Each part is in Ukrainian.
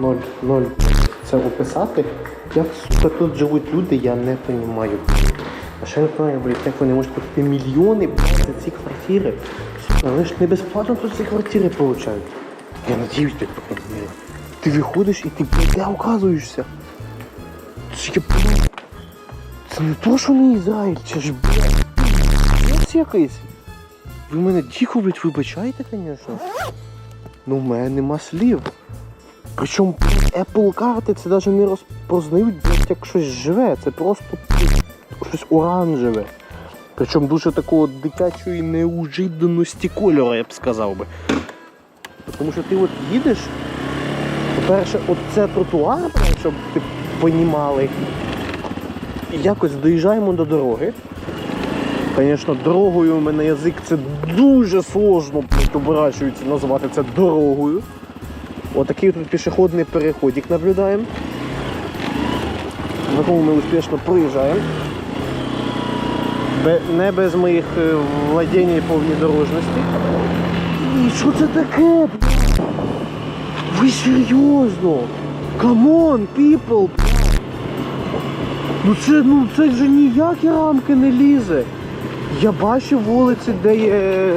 ноль, ноль це описати. Як сука тут живуть люди, я не розумію. А ще не знаю, блядь, як вони можуть платити мільйони за ці квартири. Сука, вони ж не безплатно тут ці квартири получають. Я надіюсь, блядь. Ти виходиш і ти, блядь, оказуєшся? Це я, блядь, це не то, що не Ізраїль, це ж, блядь, якийсь. Ви мене тихо, блядь, вибачаєте, звісно. Ну, в мене нема слів. Причому Apple карти це навіть не розпознають, як щось живе. Це просто щось оранжеве. Причому дуже такого дитячої неужиданості кольору, я б сказав би. Тому що ти от їдеш, по-перше, от це тротуар, щоб ти понімали. І якось доїжджаємо до дороги. Звісно, дорогою у мене язик це дуже сложно оборачується назвати це дорогою. Отакий тут пішохідний переходик наблюдаємо. На якому ми успішно проїжджаємо. Не без моїх е, владінь і повній дорожності. І що це таке? Ви серйозно? Камон, people! Ну це, ну це вже ніякі рамки не лізе. Я бачив вулиці, де є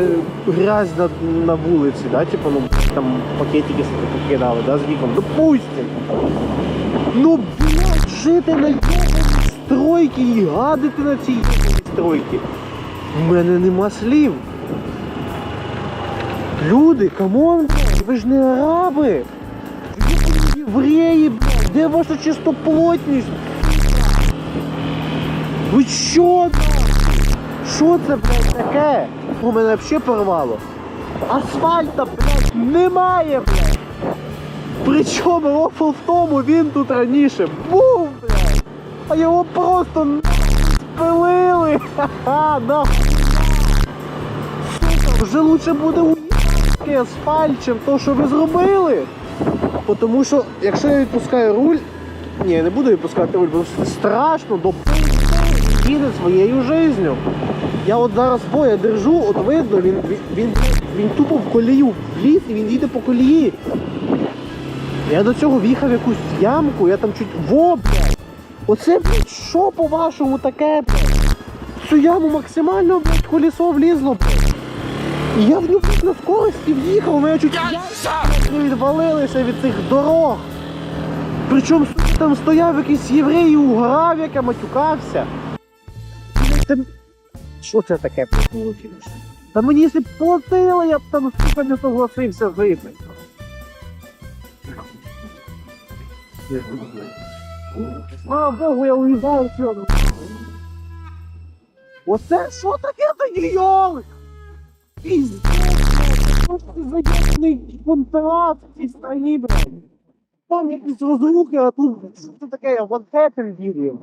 грязь на, на вулиці, да? типу, ну, там пакетики покидали, да, з віком. Допустим. Ну, блядь, жити на єбаній стройці і гадити на цій стройці. У мене нема слів. Люди, камон, блядь, ви ж не араби. Ви євреї, блядь, де ваша чистоплотність? Ви що, нахуй? Що це, блядь, таке? У мене взагалі порвало. Асфальта, блядь, немає, блядь. Причому рофл в тому, він тут раніше був, блядь. А його просто спилили. Ха-ха, нахуй. Сука, вже лучше буде уїбати асфальт, чим то, що ви зробили. Тому що, якщо я відпускаю руль, ні, я не буду відпускати руль, бо страшно, до їде своєю життю. Я от зараз боя держу, от видно, він, він, він, він тупо в колію вліз і він їде по колії. Я до цього в'їхав якусь ямку, я там чуть во, блядь. Оце, блядь, що по-вашому таке, блядь? В цю яму максимально, блядь, колесо влізло, блядь. І я в нього блядь, на скорості в'їхав, мене чуть не відвалилися від цих дорог. Причому там стояв якийсь єврей і уграв, як я матюкався. Це... Що це таке? Та мені якщо б платили, я б там сука не согласився жити. Слава Богу, я уїжджаю сюди. Оце що таке за Нью-Йорк? Піздець, блядь, що ж це за єбаний контракт в цій блядь? Там якісь розрухи, а тут що таке, я ванхетен вірю.